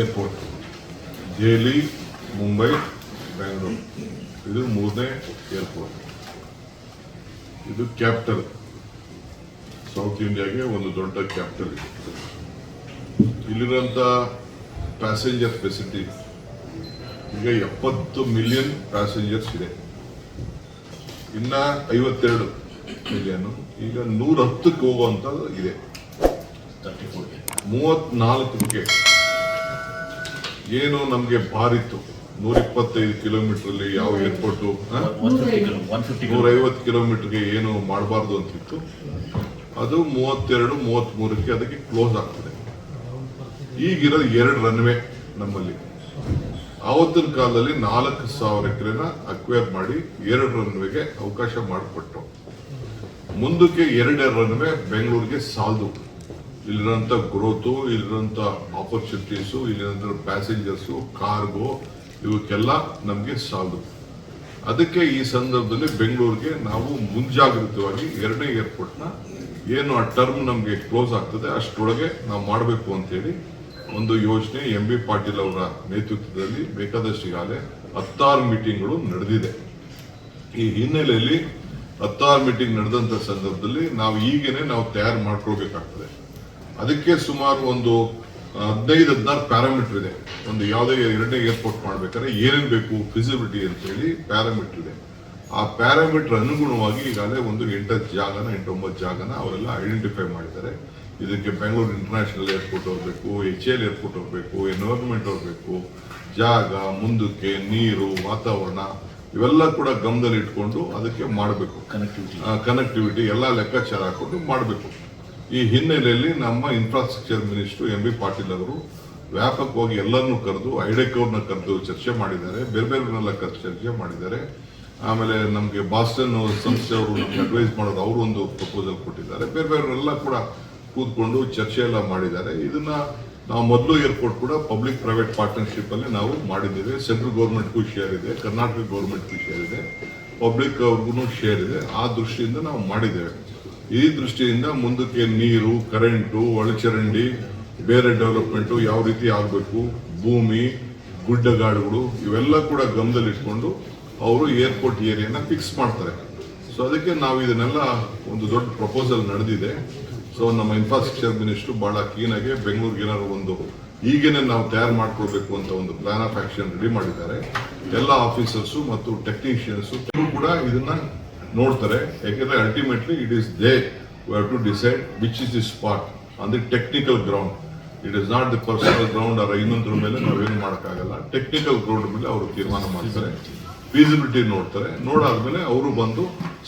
Airport. Delhi, Mumbai, Bengaluru. ಇದು ಮೂರನೇ airport. ಇದು ಕ್ಯಾಪಿಟಲ್. ಸೌತ್ ಇಂಡಿಯಾಗೆ ಒಂದು ದೊಡ್ಡ ಕ್ಯಾಪಿಟಲ್ ಇದೆ. ಇಲ್ಲಿರುವಂಥ ಪ್ಯಾಸೆಂಜರ್ ಫೆಸಿಲಿಟಿ ಈಗ ಎಪ್ಪತ್ತು ಮಿಲಿಯನ್ ಪ್ಯಾಸೆಂಜರ್ಸ್ ಇದೆ. ಇನ್ನ ಐವತ್ತೆರಡು ಮಿಲಿಯನ್ ಈಗ ನೂರ ಹತ್ತಕ್ಕೆ ಹೋಗುವಂತ ಇದೆ. ಫೋರ್ಗೆ ಮೂವತ್ನಾಲ್ಕಕ್ಕೆ. ಏನು ನಮಗೆ ಭಾರಿತ್ತು ನೂರ ಇಪ್ಪತ್ತೈದು ಕಿಲೋಮೀಟರ್ ಅಲ್ಲಿ ಯಾವ ಏರ್ಪೋರ್ಟು ನೂರೈವತ್ತು ಫಿಫ್ಟಿ ಕಿಲೋ ಒನ್ ಫಿಫ್ಟಿ ನೂರ ಐವತ್ತು ಕಿಲೋಮೀಟರ್ಗೆ ಏನು ಮಾಡಬಾರ್ದು ಅಂತಿತ್ತು. ಅದು ಮೂವತ್ತೆರಡು ಮೂವತ್ಮೂರಕ್ಕೆ ಅದಕ್ಕೆ ಕ್ಲೋಸ್ ಆಗ್ತದೆ. ಈಗಿರೋದು ಎರಡು ರನ್ವೇ ನಮ್ಮಲ್ಲಿ. ಆವತ್ತಿನ ಕಾಲದಲ್ಲಿ ನಾಲ್ಕು ಸಾವಿರ ಎಕರೆನ ಅಕ್ವೈರ್ ಮಾಡಿ ಎರಡು ರನ್ವೇಗೆ ಅವಕಾಶ ಮಾಡಿಕೊಟ್ಟು ಮುಂದಕ್ಕೆ ಎರಡು ರನ್ವೇ ಬೆಂಗಳೂರಿಗೆ ಸಾಲದು. ಇಲ್ಲಿರೋಂಥ ಗ್ರೋತು ಇಲ್ಲಿರೋಂಥ ಆಪರ್ಚುನಿಟೀಸು ಇಲ್ಲಿರೋಂಥ ಪ್ಯಾಸೆಂಜರ್ಸು ಕಾರ್ಗೋ ಇವಕ್ಕೆಲ್ಲ ನಮಗೆ ಸಾಲದು. ಅದಕ್ಕೆ ಈ ಸಂದರ್ಭದಲ್ಲಿ ಬೆಂಗಳೂರಿಗೆ ನಾವು ಮುಂಜಾಗ್ರತವಾಗಿ ಎರಡನೇ ಏರ್ಪೋರ್ಟ್ನ ಏನು ಆ ಟರ್ಮ್ ನಮಗೆ ಕ್ಲೋಸ್ ಆಗ್ತದೆ, ಅಷ್ಟರೊಳಗೆ ನಾವು ಮಾಡಬೇಕು ಅಂತೇಳಿ ಒಂದು ಯೋಜನೆ ಎಂ ಬಿ ಪಾಟೀಲ್ ಅವರ ನೇತೃತ್ವದಲ್ಲಿ ಬೇಕಾದಷ್ಟು ಈಗಾಗಲೇ ಹತ್ತಾರು ಮೀಟಿಂಗ್ಗಳು ನಡೆದಿದೆ. ಈ ಹಿನ್ನೆಲೆಯಲ್ಲಿ ಹತ್ತಾರು ಮೀಟಿಂಗ್ ನಡೆದಂಥ ಸಂದರ್ಭದಲ್ಲಿ ನಾವು ಈಗೇನೆ ನಾವು ತಯಾರು ಮಾಡ್ಕೊಳ್ಬೇಕಾಗ್ತದೆ. ಅದಕ್ಕೆ ಸುಮಾರು ಒಂದು ಹದಿನೈದು ಹದಿನಾರು ಪ್ಯಾರಾಮೀಟರ್ ಇದೆ. ಒಂದು ಯಾವುದೇ ಎರಡನೇ ಏರ್ಪೋರ್ಟ್ ಮಾಡ್ಬೇಕಾದ್ರೆ ಏನೇನು ಬೇಕು ಫಿಸಿಬಿಲಿಟಿ ಅಂತ ಹೇಳಿ ಪ್ಯಾರಾಮೀಟರ್ ಇದೆ. ಆ ಪ್ಯಾರಾಮೀಟರ್ ಅನುಗುಣವಾಗಿ ಈಗಾಗಲೇ ಒಂದು ಎಂಟತ್ತು ಜಾಗನ ಎಂಟೊಂಬತ್ತು ಜಾಗನ ಅವರೆಲ್ಲ ಐಡೆಂಟಿಫೈ ಮಾಡಿದ್ದಾರೆ. ಇದಕ್ಕೆ ಬೆಂಗಳೂರು ಇಂಟರ್ನ್ಯಾಷನಲ್ ಏರ್ಪೋರ್ಟ್ ಹೋಗಬೇಕು ಎಚ್ ಎಲ್ ಏರ್ಪೋರ್ಟ್ ಹೋಗ್ಬೇಕು ಎನ್ವೈರ್ಮೆಂಟ್ ಹೋಗ್ಬೇಕು ಜಾಗ ಮುಂದಕ್ಕೆ ನೀರು ವಾತಾವರಣ ಇವೆಲ್ಲ ಕೂಡ ಗಮನದಲ್ಲಿ ಇಟ್ಕೊಂಡು ಅದಕ್ಕೆ ಮಾಡಬೇಕು. ಕನೆಕ್ಟಿವಿಟಿ ಕನೆಕ್ಟಿವಿಟಿ ಎಲ್ಲ ಲೆಕ್ಕಾಚಾರ ಹಾಕೊಂಡು ಮಾಡಬೇಕು. ಈ ಹಿನ್ನೆಲೆಯಲ್ಲಿ ನಮ್ಮ infrastructure minister M B Patil ಅವರು ವ್ಯಾಪಕವಾಗಿ ಎಲ್ಲರನ್ನೂ ಕರೆದು ಐಡೆಕ್ ಅವ್ರನ್ನ ಕರೆದು ಚರ್ಚೆ ಮಾಡಿದ್ದಾರೆ. ಬೇರೆ ಬೇರೆಯವನ್ನೆಲ್ಲ ಕರೆದು ಚರ್ಚೆ ಮಾಡಿದ್ದಾರೆ. ಆಮೇಲೆ ನಮಗೆ ಬಾಸ್ಟನ್ ಸಂಸ್ಥೆಯವರು ನಮ್ಗೆ ಅಡ್ವೈಸ್ ಮಾಡೋದು ಅವರು ಒಂದು ಪ್ರಪೋಸಲ್ ಕೊಟ್ಟಿದ್ದಾರೆ. ಬೇರೆ ಬೇರೆಯವರೆಲ್ಲ ಕೂಡ ಕೂತ್ಕೊಂಡು ಚರ್ಚೆ ಎಲ್ಲ ಮಾಡಿದ್ದಾರೆ. ಇದನ್ನ ನಾವು ಮೊದಲು ಏರ್ಪೋರ್ಟ್ ಕೂಡ ಪಬ್ಲಿಕ್ ಪ್ರೈವೇಟ್ ಪಾರ್ಟ್ನರ್ಶಿಪ್ ಅಲ್ಲಿ ನಾವು ಮಾಡಿದ್ದೇವೆ. ಸೆಂಟ್ರಲ್ ಗೌರ್ಮೆಂಟ್ಗೂ ಶೇರ್ ಇದೆ. ಕರ್ನಾಟಕ ಗೌರ್ಮೆಂಟ್ಗೂ ಶೇರ್ ಇದೆ. ಪಬ್ಲಿಕ್ ಅವ್ರಿಗೂ ಶೇರ್ ಇದೆ. ಆ ದೃಷ್ಟಿಯಿಂದ ನಾವು ಮಾಡಿದ್ದೇವೆ. ಈ ದೃಷ್ಟಿಯಿಂದ ಮುಂದಕ್ಕೆ ನೀರು, ಕರೆಂಟು, ಒಳಚರಂಡಿ, ಬೇರೆ ಡೆವಲಪ್ಮೆಂಟು ಯಾವ ರೀತಿ ಆಗಬೇಕು, ಭೂಮಿ, ಗುಡ್ಡಗಾಡುಗಳು, ಇವೆಲ್ಲ ಕೂಡ ಗಮನದಲ್ಲಿಟ್ಕೊಂಡು ಅವರು ಏರ್ಪೋರ್ಟ್ ಏರಿಯಾನ ಫಿಕ್ಸ್ ಮಾಡ್ತಾರೆ. ಸೊ ಅದಕ್ಕೆ ನಾವು ಇದನ್ನೆಲ್ಲ ಒಂದು ದೊಡ್ಡ ಪ್ರಪೋಸಲ್ ನಡೆದಿದೆ. ಸೊ ನಮ್ಮ ಇನ್ಫ್ರಾಸ್ಟ್ರಕ್ಚರ್ ಮಿನಿಸ್ಟರ್ ಬಹಳ ಕ್ಲೀನಾಗಿ ಬೆಂಗಳೂರಿಗೆ ಏನಾದ್ರು ಒಂದು ಈಗೇನೆ ನಾವು ತಯಾರು ಮಾಡ್ಕೊಳ್ಬೇಕು ಅಂತ ಒಂದು ಪ್ಲಾನ್ ಆಫ್ ಆಕ್ಷನ್ ರೆಡಿ ಮಾಡಿದ್ದಾರೆ. ಎಲ್ಲ ಆಫೀಸರ್ಸು ಮತ್ತು ಟೆಕ್ನಿಷಿಯನ್ಸು ಕೂಡ ಇದನ್ನ ನೋಡ್ತಾರೆ, ಯಾಕೆಂದ್ರೆ ultimately it is they have to decide which is the spot the technical ground it is not the personal ground ಅವರ ಇನ್ನೊಂದ್ರ ಮೇಲೆ ನಾವೇನು ಮಾಡೋಕ್ಕಾಗಲ್ಲ. ಟೆಕ್ನಿಕಲ್ ಗ್ರೌಂಡ್ ಮೇಲೆ ಅವರು ತೀರ್ಮಾನ ಮಾಡ್ತಾರೆ. ಫೀಸಿಬಿಲಿಟಿ ನೋಡ್ತಾರೆ. ನೋಡಾದ್ಮೇಲೆ ಅವರು ಬಂದು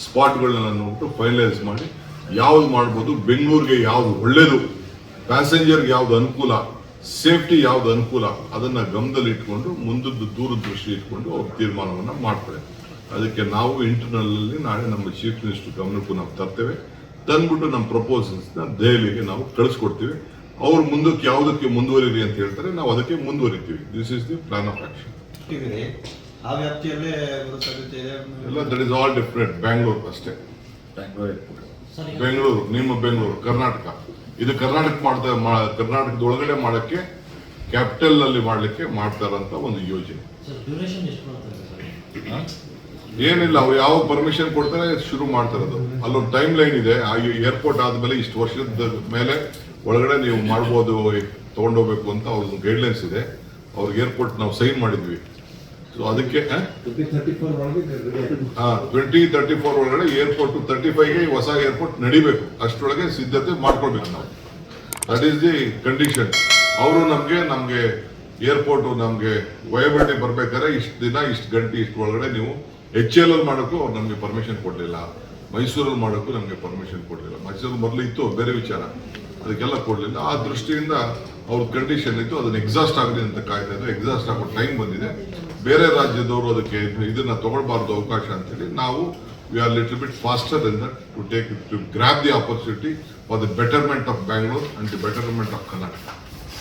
ಸ್ಪಾಟ್ಗಳನ್ನ ನೋಡ್ಬಿಟ್ಟು ಫೈನಲೈಸ್ ಮಾಡಿ ಯಾವ್ದು ಮಾಡ್ಬೋದು, ಬೆಂಗಳೂರಿಗೆ ಯಾವ್ದು ಒಳ್ಳೇದು ಪ್ಯಾಸೆಂಜರ್ಗೆ ಯಾವ್ದು ಅನುಕೂಲ ಸೇಫ್ಟಿ ಯಾವ್ದು ಅನುಕೂಲ, ಅದನ್ನ ಗಮನದಲ್ಲಿ ಇಟ್ಕೊಂಡು ಮುಂದದ್ದು ದೂರದೃಷ್ಟಿ ಇಟ್ಕೊಂಡು ಅವ್ರು ತೀರ್ಮಾನವನ್ನ ಮಾಡ್ತಾರೆ. ಅದಕ್ಕೆ ನಾವು ಇಂಟರ್ನಲ್ ಅಲ್ಲಿ ನಾಳೆ ನಮ್ಮ ಚೀಫ್ ಮಿನಿಸ್ಟರ್ ಗಮನಕ್ಕೂ ನಾವು ತರ್ತೇವೆ. ತಂದ್ಬಿಟ್ಟು ನಮ್ಮ ಪ್ರಪೋಸಲ್ಸ್ನ ನ ದೆಹಲಿಗೆ ನಾವು ಕಳಿಸ್ಕೊಡ್ತೀವಿ. ಅವ್ರು ಮುಂದಕ್ಕೆ ಯಾವುದಕ್ಕೆ ಮುಂದುವರಿರಿ ಅಂತ ಹೇಳ್ತಾರೆ ನಾವು ಅದಕ್ಕೆ ಮುಂದುವರಿತೀವಿ. This is the plan of action ಆ ವ್ಯಾಪ್ತಿಯಲ್ಲೇ ಬರೋ ಸಾಧ್ಯತೆ ಇದೆ? ಎಲ್ಲ that is all different Bangalore ಅಷ್ಟೇ. ಬೆಂಗಳೂರು ನಿಮ್ಮ ಬೆಂಗಳೂರು ಕರ್ನಾಟಕ ಇದು ಕರ್ನಾಟಕ ಮಾಡ್ತಾ ಮಾ- ಕರ್ನಾಟಕದ ಒಳಗಡೆ ಮಾಡಕ್ಕೆ ಕ್ಯಾಪಿಟಲ್ನಲ್ಲಿ ಮಾಡ್ಲಿಕ್ಕೆ ಮಾಡ್ತಾರಂತ ಒಂದು ಯೋಜನೆ. ಮಾಡ್ತಾರೆ ಏನಿಲ್ಲ, ಅವ್ರು ಯಾವ ಪರ್ಮಿಷನ್ ಕೊಡ್ತಾರೆ ಶುರು ಮಾಡ್ತಾರದು ಅಲ್ಲೊಂದು ಟೈಮ್ ಲೈನ್ ಇದೆ ಆ ಏರ್ಪೋರ್ಟ್ ಆದ್ಮೇಲೆ ಇಷ್ಟು ವರ್ಷದ ಮೇಲೆ ಒಳಗಡೆ ನೀವು ಮಾಡ್ಬೋದು, ತಗೊಂಡೋಗ್ಬೇಕು ಅಂತ ಅವ್ರದ್ದು ಗೈಡ್ಲೈನ್ಸ್ ಇದೆ. ಅವ್ರಿಗೆ ಏರ್ಪೋರ್ಟ್ ನಾವು ಸೈನ್ ಮಾಡಿದ್ವಿ. ಸೊ ಅದಕ್ಕೆ ಟ್ವೆಂಟಿ ತರ್ಟಿ ಫೋರ್ ಒಳಗಡೆ ಏರ್ಪೋರ್ಟ್ ತರ್ಟಿ ಫೈವ್ಗೆ ಹೊಸ ಏರ್ಪೋರ್ಟ್ ನಡಿಬೇಕು. ಅಷ್ಟರೊಳಗೆ ಸಿದ್ಧತೆ ಮಾಡ್ಕೊಳ್ಬೇಕು ನಾವು. ದಟ್ ಈಸ್ ದಿ ಕಂಡೀಷನ್ ಅವರು ನಮಗೆ ನಮಗೆ ಏರ್ಪೋರ್ಟ್ ನಮಗೆ ವಯಬಿಲಿಟಿ ಬರ್ಬೇಕಾದ್ರೆ ಇಷ್ಟು ದಿನ, ಇಷ್ಟು ಗಂಟೆ ಇಷ್ಟು ಒಳಗಡೆ ನೀವು ಎಚ್ ಎಲ್ ಅಲ್ಲಿ ಮಾಡೋಕ್ಕೂ ಅವ್ರು ನಮಗೆ ಪರ್ಮಿಷನ್ ಕೊಡಲಿಲ್ಲ. ಮೈಸೂರಲ್ಲಿ ಮಾಡೋಕ್ಕೂ ನಮಗೆ ಪರ್ಮಿಷನ್ ಕೊಡಲಿಲ್ಲ. ಮೈಸೂರು ಮೊದಲು ಇತ್ತು, ಬೇರೆ ವಿಚಾರ. ಅದಕ್ಕೆಲ್ಲ ಕೊಡಲಿಲ್ಲ. ಆ ದೃಷ್ಟಿಯಿಂದ ಅವ್ರ ಕಂಡೀಷನ್ ಇತ್ತು. ಅದನ್ನ ಎಕ್ಸಾಸ್ಟ್ ಆಗಲಿ ಅಂತ ಕಾಯ್ತಾ ಇದ್ರು. ಎಕ್ಸಾಸ್ಟ್ ಆಗೋ ಟೈಮ್ ಬಂದಿದೆ. ಬೇರೆ ರಾಜ್ಯದವರು ಅದಕ್ಕೆ ಇದನ್ನ ತಗೊಳ್ಬಾರ್ದು ಅವಕಾಶ ಅಂತೇಳಿ ನಾವು we are little bit faster in that to take to grab the opportunity for the betterment of Bangalore and the betterment of Karnataka